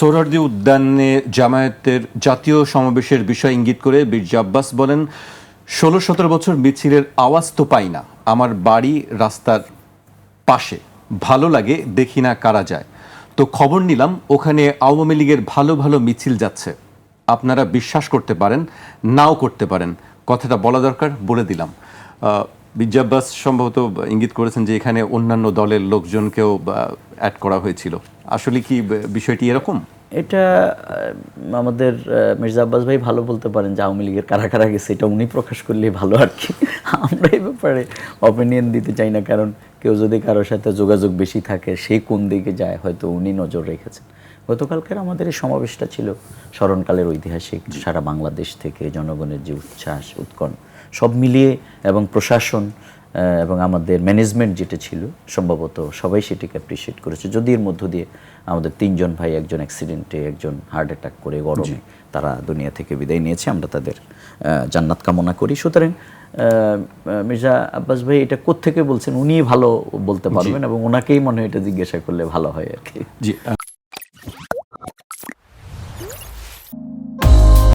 সোহরার্দি উদ্যানে জামায়াতের জাতীয় সমাবেশের বিষয় ইঙ্গিত করে বীরজা আব্বাস বলেন, ষোলো সতেরো বছর মিছিলের আওয়াজ তো পাই না। আমার বাড়ি রাস্তার পাশে। ভালো লাগে, দেখি না কারা যায়। তো খবর নিলাম, ওখানে আওয়ামী লীগের ভালো ভালো মিছিল যাচ্ছে। আপনারা বিশ্বাস করতে পারেন, নাও করতে পারেন। কথাটা বলা দরকার, বলে দিলাম। আব্বাস সম্ভবত ইঙ্গিত করেছেন যে, এখানে অন্যান্য দলের লোকজনকেও অ্যাড করা হয়েছিল। আসলে কি বিষয়টি এরকম? এটা আমাদের মির্জা আব্বাস ভাই ভালো বলতে পারেন যে আওয়ামী লীগের কারা কারা গেছে, এটা উনি প্রকাশ করলেই ভালো আর কি। আমরা এই ব্যাপারে অপিনিয়ন দিতে চাই না, কারণ কেউ যদি কারোর সাথে যোগাযোগ বেশি থাকে, সে কোন দিকে যায়, হয়তো উনি নজর রেখেছেন। গতকালকের আমাদের এই সমাবেশটা ছিল স্মরণকালের ঐতিহাসিক, সারা বাংলাদেশ থেকে জনগণের যে উচ্ছ্বাস উৎকণ সব মিলিয়ে এবং প্রশাসন এবং আমাদের ম্যানেজমেন্ট যেটা ছিল সম্ভবত সবাই সেটাকে অ্যাপ্রিসিয়েট করেছে। যদি এর মধ্য দিয়ে আমাদের তিনজন ভাই একজন অ্যাক্সিডেন্টে একজন হার্ট অ্যাটাক করে গরমে তারা দুনিয়া থেকে বিদায় নিয়েছে আমরা তাদের জান্নাত কামনা করি। সুতরাং মির্জা আব্বাস ভাই এটা কোত্থেকে বলছেন উনি ভালো বলতে পারবেন এবং ওনাকেই মনে হয় এটা জিজ্ঞাসা করলে ভালো হয় আর কি।